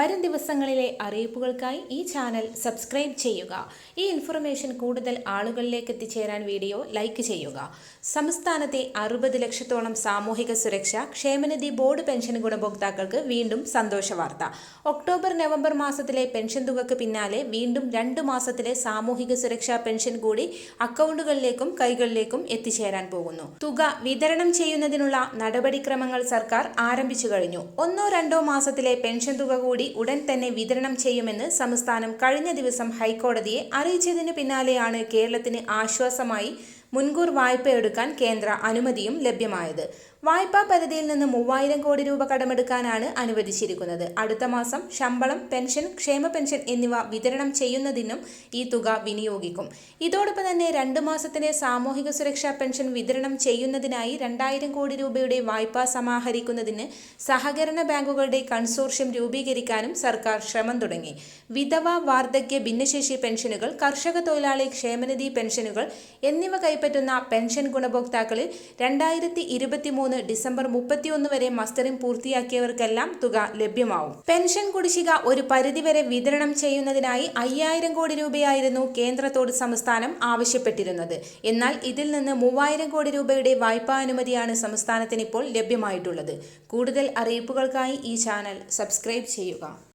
വരും ദിവസങ്ങളിലെ അറിയിപ്പുകൾക്കായി ഈ ചാനൽ സബ്സ്ക്രൈബ് ചെയ്യുക. ഈ ഇൻഫർമേഷൻ കൂടുതൽ ആളുകളിലേക്ക് എത്തിച്ചേരാൻ വീഡിയോ ലൈക്ക് ചെയ്യുക. സംസ്ഥാനത്തെ അറുപത് ലക്ഷത്തോളം സാമൂഹിക സുരക്ഷ ക്ഷേമനിധി ബോർഡ് പെൻഷൻ ഗുണഭോക്താക്കൾക്ക് വീണ്ടും സന്തോഷ വാർത്ത. ഒക്ടോബർ നവംബർ മാസത്തിലെ പെൻഷൻ തുകക്ക് പിന്നാലെ വീണ്ടും രണ്ട് മാസത്തിലെ സാമൂഹിക സുരക്ഷാ പെൻഷൻ കൂടി അക്കൗണ്ടുകളിലേക്കും കൈകളിലേക്കും എത്തിച്ചേരാൻ പോകുന്നു. തുക വിതരണം ചെയ്യുന്നതിനുള്ള നടപടിക്രമങ്ങൾ സർക്കാർ ആരംഭിച്ചു കഴിഞ്ഞു. ഒന്നോ രണ്ടോ മാസത്തിലെ പെൻഷൻ തുക കൂടി ഉടൻ തന്നെ വിതരണം ചെയ്യുമെന്ന് സംസ്ഥാനം കഴിഞ്ഞ ദിവസം ഹൈക്കോടതിയെ അറിയിച്ചതിന് പിന്നാലെയാണ് കേരളത്തിന് ആശ്വാസമായി മുൻകൂർ വായ്പ എടുക്കാൻ കേന്ദ്ര അനുമതിയും ലഭ്യമായത്. വായ്പാ പദ്ധതിയിൽ നിന്ന് മൂവായിരം കോടി രൂപ കടമെടുക്കാനാണ് അനുവദിച്ചിരിക്കുന്നത്. അടുത്ത മാസം ശമ്പളം പെൻഷൻ ക്ഷേമ പെൻഷൻ എന്നിവ വിതരണം ചെയ്യുന്നതിനും ഈ തുക വിനിയോഗിക്കും. ഇതോടൊപ്പം തന്നെ രണ്ട് മാസത്തിലെ സാമൂഹിക സുരക്ഷാ പെൻഷൻ വിതരണം ചെയ്യുന്നതിനായി രണ്ടായിരം കോടി രൂപയുടെ വായ്പ സമാഹരിക്കുന്നതിന് സഹകരണ ബാങ്കുകളുടെ കൺസോർഷ്യം രൂപീകരിക്കാനും സർക്കാർ ശ്രമം തുടങ്ങി. വിധവ വാർദ്ധക്യ ഭിന്നശേഷി പെൻഷനുകൾ കർഷക തൊഴിലാളി ക്ഷേമനിധി പെൻഷനുകൾ എന്നിവ കൈപ്പറ്റുന്ന പെൻഷൻ ഗുണഭോക്താക്കളിൽ രണ്ടായിരത്തി മൂന്ന് ഡിസംബർ മുപ്പത്തിയൊന്ന് വരെ മസ്റ്ററിംഗ് പൂർത്തിയാക്കിയവർക്കെല്ലാം തുക ലഭ്യമാവും. പെൻഷൻ കുടിശ്ശിക ഒരു പരിധിവരെ വിതരണം ചെയ്യുന്നതിനായി അയ്യായിരം കോടി രൂപയായിരുന്നു കേന്ദ്രത്തോട് സംസ്ഥാനം ആവശ്യപ്പെട്ടിരുന്നത്. എന്നാൽ ഇതിൽ നിന്ന് മൂവായിരം കോടി രൂപയുടെ വായ്പാ അനുമതിയാണ് സംസ്ഥാനത്തിന് ഇപ്പോൾ ലഭ്യമായിട്ടുള്ളത്. കൂടുതൽ അറിയിപ്പുകൾക്കായി ഈ ചാനൽ സബ്സ്ക്രൈബ് ചെയ്യുക.